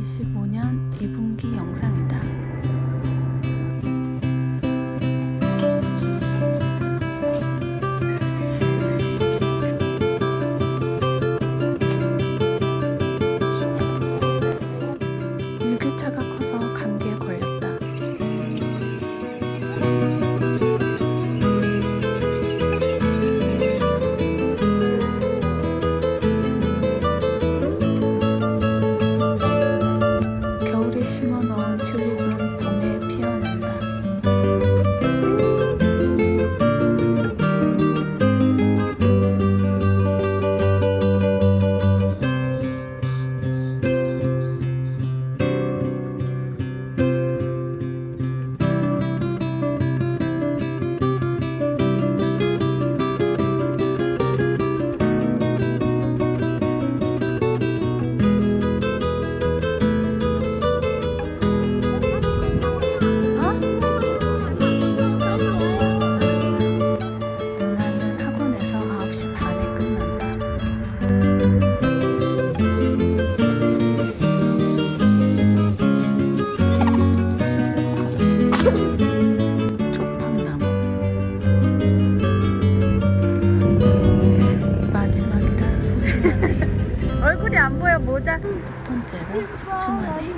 2025년 2분기 영상이다. 모자. 첫 번째라 소중하네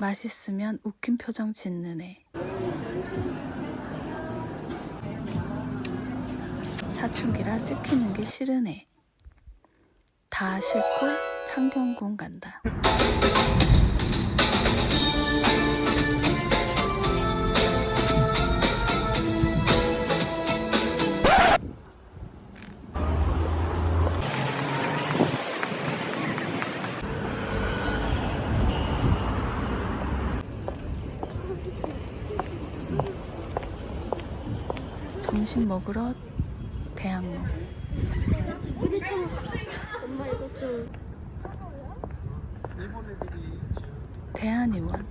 맛있으면 웃긴 표정 짓는 애. 사춘기라 찍히는 게 싫은 애. 다 싫고 창경궁 간다 점심 먹으러 대학로 대한의원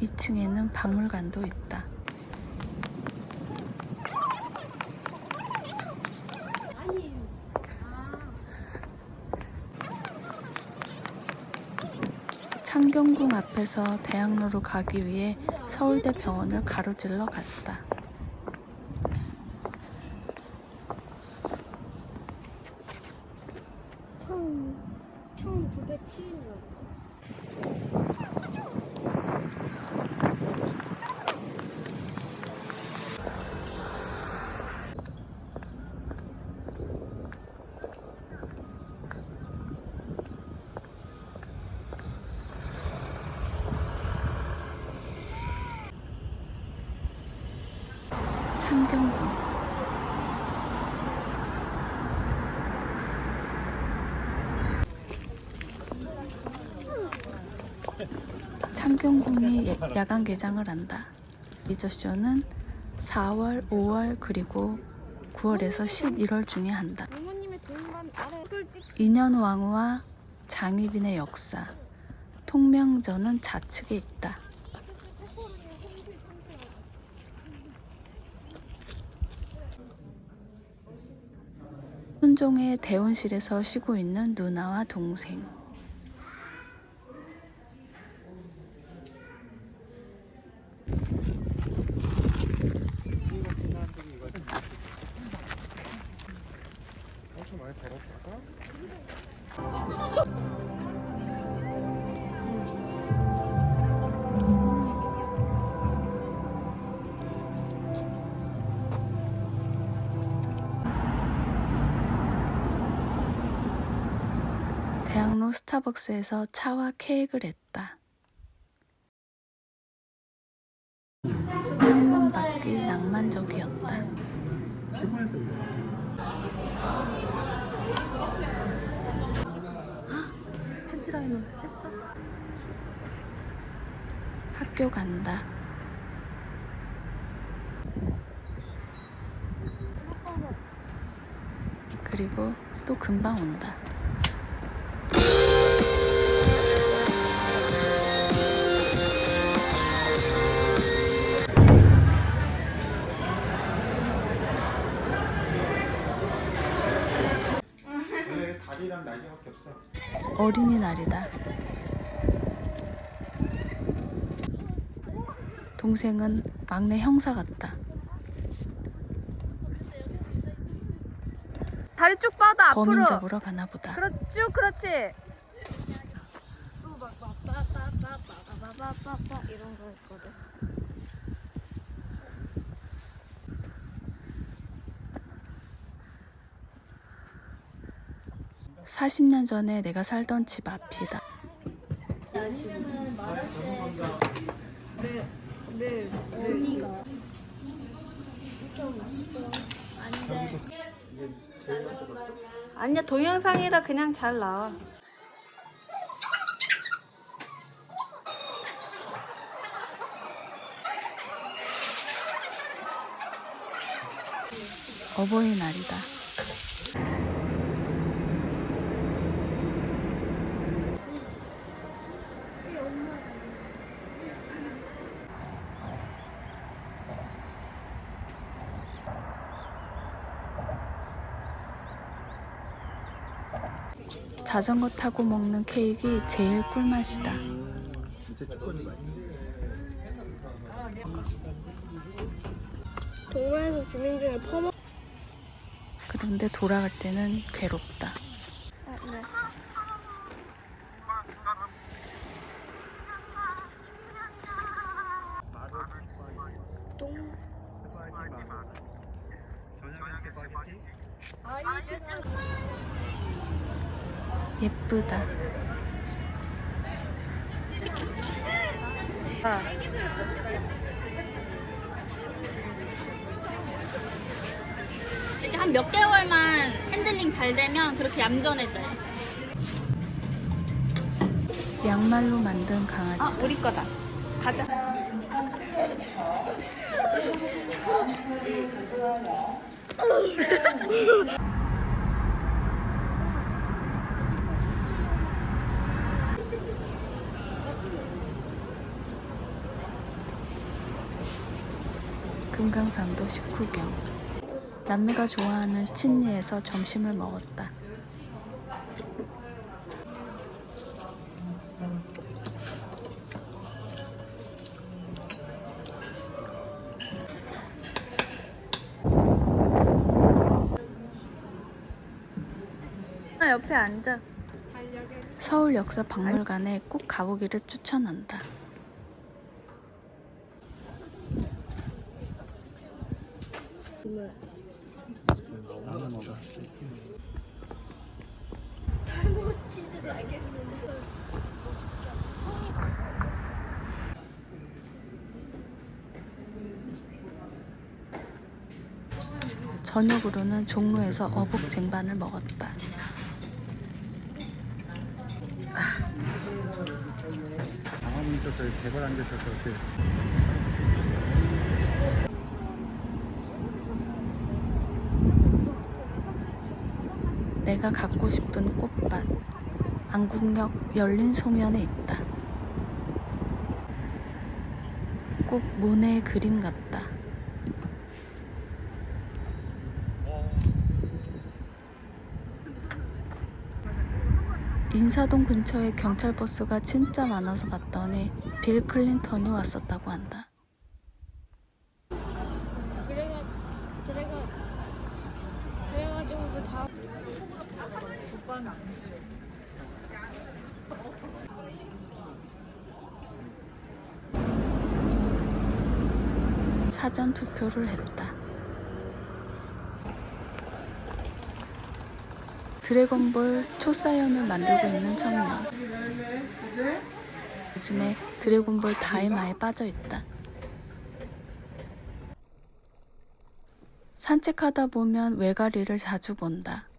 2층에는 박물관도 있다. 창경궁 앞에서 대학로로 가기 위해 서울대 병원을 가로질러 갔다. 총, 총 907년 창경궁 창경궁이 야- 야간 개장을 한다. 리저쇼는 4월, 5월 그리고 9월에서 11월 중에 한다. 부모님의 돈만 알아 솔직히 인현왕후와 장희빈의 역사 통명전은 좌측에 있다. 순종의 대원실에서 쉬고 있는 누나와 동생. 대학로 스타벅스에서 차와 케이크를 했다. 창문 밖이 낭만적이었다. 학교 간다. 그리고 또 금방 온다. 다리랑 날개밖에 없어. 어린이날이다. 동생은 막내 형사 같다. 다리 쭉 뻗어 범인 앞으로. 잡으러 가나 보다. 그렇 쭉 그렇지. 이런 거 있거든. 40년 전에 내가 살던 집 앞이다. 어디가? 아니야 동영상이라 그냥 잘 나와. 어버이날이다. 자전거 타고 먹는 케이크 제일 꿀맛이다. 동호회에서 주민 중에 퍼먹. 그런데 돌아갈 때는 괴롭다. 아, 네. 똥. 저녁에 스파게티. 예쁘다. 이렇게 한 몇 개월만 핸들링 잘 되면 그렇게 얌전해져요. 양말로 만든 강아지. 우리 거다. 가자. 금강산도 식후경. 남매가 좋아하는 친리에서 점심을 먹었다. 나 옆에 앉아. 서울 역사 박물관에 꼭 가보기를 추천한다. 나는 먹어. 저녁으로는 종로에서 어묵 쟁반을 먹었다. 방화문 있어서 개발 안 되셔서 이렇게 내가 갖고 싶은 꽃밭. 안국역 열린 송연에 있다. 꼭 모네의 그림 같다. 인사동 근처에 경찰 버스가 진짜 많아서 봤더니 빌 클린턴이 왔었다고 한다. 그래가 그래가 그래가지고 다. 사전 투표를 했다. 드래곤볼 초사연을 만들고 있는 청년. 요즘에 드래곤볼 다이마에 빠져 있다. 산책하다 보면 외가리를 자주 본다.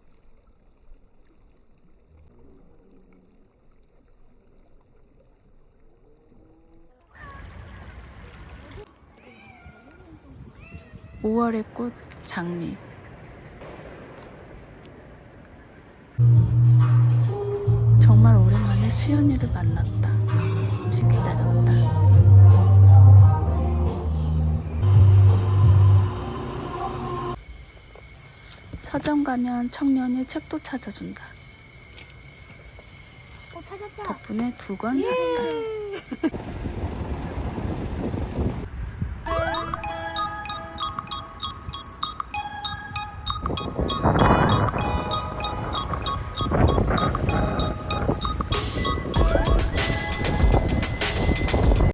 5월의 꽃 장미. 정말 오랜만에 수연이를 만났다. 잠시 기다렸다. 서점 가면 청년이 책도 찾아준다. 어 찾았다. 덕분에 두 권 샀다.